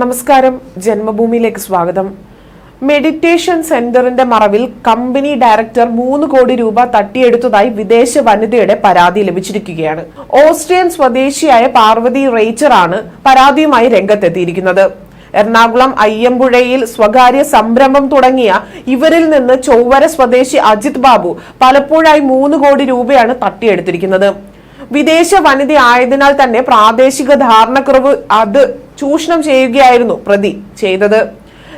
നമസ്കാരം. ജന്മഭൂമിയിലേക്ക് സ്വാഗതം. മെഡിറ്റേഷൻ സെന്ററിന്റെ മറവിൽ കമ്പനി ഡയറക്ടർ മൂന്ന് കോടി രൂപ തട്ടിയെടുത്തതായി വിദേശ വനിതയുടെ പരാതി ലഭിച്ചിരിക്കുകയാണ്. ഓസ്ട്രിയൻ സ്വദേശിയായ പാർവതി റേച്ചർ ആണ് പരാതിയുമായി രംഗത്തെത്തിയിരിക്കുന്നത്. എറണാകുളം അയ്യമ്പുഴയിൽ സ്വകാര്യ സംരംഭം തുടങ്ങിയ ഇവരിൽ നിന്ന് ചൊവ്വര സ്വദേശി അജിത് ബാബു പലപ്പോഴായി മൂന്ന് കോടി രൂപയാണ് തട്ടിയെടുത്തിരിക്കുന്നത്. വിദേശ വനിത ആയതിനാൽ തന്നെ പ്രാദേശിക ധാരണക്കുറവ് അത് ചൂഷണം ചെയ്യുകയായിരുന്നു പ്രതി ചെയ്തത്.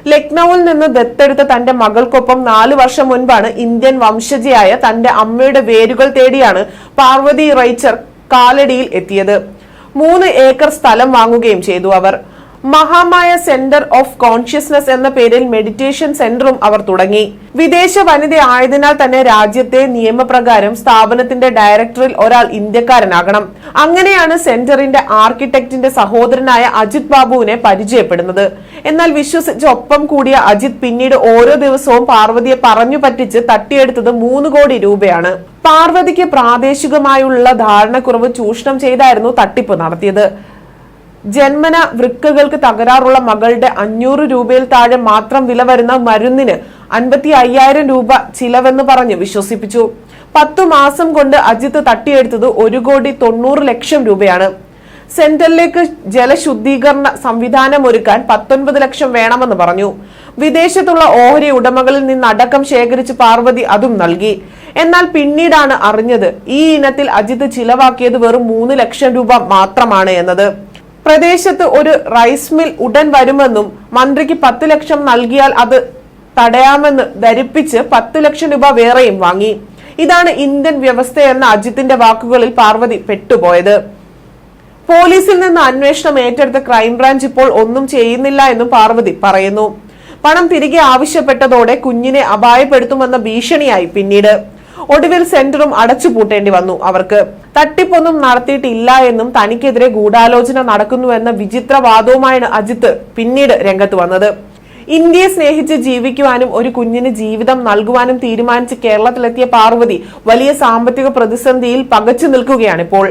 ലക്നൌവിൽ നിന്ന് ദത്തെടുത്ത തന്റെ മകൾക്കൊപ്പം നാലു വർഷം മുൻപാണ് ഇന്ത്യൻ വംശജയായ തന്റെ അമ്മയുടെ വേരുകൾ തേടിയാണ് പാർവതി റൈച്ചർ കാലടിയിൽ എത്തിയത്. മൂന്ന് ഏക്കർ സ്ഥലം വാങ്ങുകയും ചെയ്തു അവർ. മഹാമായ സെന്റർ ഓഫ് കോൺഷ്യസ്നസ് എന്ന പേരിൽ മെഡിറ്റേഷൻ സെന്ററും അവർ തുടങ്ങി. വിദേശ വനിത ആയതിനാൽ തന്നെ രാജ്യത്തെ നിയമപ്രകാരം സ്ഥാപനത്തിന്റെ ഡയറക്ടറിൽ ഒരാൾ ഇന്ത്യക്കാരനാകണം. അങ്ങനെയാണ് സെന്ററിന്റെ ആർക്കിടെക്റ്റിന്റെ സഹോദരനായ അജിത് ബാബുവിനെ പരിചയപ്പെടുന്നത്. എന്നാൽ വിശ്വസിച്ച് ഒപ്പം കൂടിയ അജിത് പിന്നീട് ഓരോ ദിവസവും പാർവതിയെ പറഞ്ഞു പറ്റിച്ച് തട്ടിയെടുത്തത് മൂന്ന് കോടി രൂപയാണ്. പാർവതിക്ക് പ്രാദേശികമായുള്ള ധാരണക്കുറവ് ചൂഷണം ചെയ്തായിരുന്നു തട്ടിപ്പ് നടത്തിയത്. ജന്മന വൃക്കകൾക്ക് തകരാറുള്ള മകളുടെ അഞ്ഞൂറ് രൂപയിൽ താഴെ മാത്രം വില വരുന്ന മരുന്നിന് അൻപത്തി അയ്യായിരം രൂപ ചിലവെന്ന് പറഞ്ഞ് വിശ്വസിപ്പിച്ചു. പത്തു മാസം കൊണ്ട് അജിത്ത് തട്ടിയെടുത്തത് ഒരു കോടി തൊണ്ണൂറ് ലക്ഷം രൂപയാണ്. സെന്ററിലേക്ക് ജലശുദ്ധീകരണ സംവിധാനം ഒരുക്കാൻ പത്തൊൻപത് ലക്ഷം വേണമെന്ന് പറഞ്ഞു. വിദേശത്തുള്ള ഓഹരി ഉടമകളിൽ നിന്ന് അടക്കം ശേഖരിച്ച് പാർവതി അതും നൽകി. എന്നാൽ പിന്നീടാണ് അറിഞ്ഞത് ഈ ഇനത്തിൽ അജിത് ചിലവാക്കിയത് വെറും മൂന്ന് ലക്ഷം രൂപ മാത്രമാണ് എന്നത്. പ്രദേശത്ത് ഒരു റൈസ് മിൽ ഉടൻ വരുമെന്നും മന്ത്രിക്ക് പത്ത് ലക്ഷം നൽകിയാൽ അത് തടയാമെന്ന് ധരിപ്പിച്ച് പത്ത് ലക്ഷം രൂപ വേറെയും വാങ്ങി. ഇതാണ് ഇന്ത്യൻ വ്യവസ്ഥയെന്ന അജിത്തിന്റെ വാക്കുകളിൽ പാർവതി പെട്ടുപോയത്. പോലീസിൽ നിന്ന് അന്വേഷണം ഏറ്റെടുത്ത ക്രൈംബ്രാഞ്ച് ഇപ്പോൾ ഒന്നും ചെയ്യുന്നില്ല എന്നും പാർവതി പറയുന്നു. പണം തിരികെ ആവശ്യപ്പെട്ടതോടെ കുഞ്ഞിനെ അപായപ്പെടുത്തുമെന്ന ഭീഷണിയായി പിന്നീട്. ഒടുവിൽ സെന്ററും അടച്ചുപൂട്ടേണ്ടി വന്നു അവർക്ക്. തട്ടിപ്പൊന്നും നടത്തിയിട്ടില്ല എന്നും തനിക്കെതിരെ ഗൂഢാലോചന നടക്കുന്നുവെന്ന വിചിത്രവാദവുമായാണ് അജിത്ത് പിന്നീട് രംഗത്ത് വന്നത്. ഇന്ത്യയെ സ്നേഹിച്ച് ജീവിക്കുവാനും ഒരു കുഞ്ഞിന് ജീവിതം നൽകുവാനും തീരുമാനിച്ച് കേരളത്തിലെത്തിയ പാർവതി വലിയ സാമ്പത്തിക പ്രതിസന്ധിയിൽ പകച്ചു നിൽക്കുകയാണിപ്പോൾ.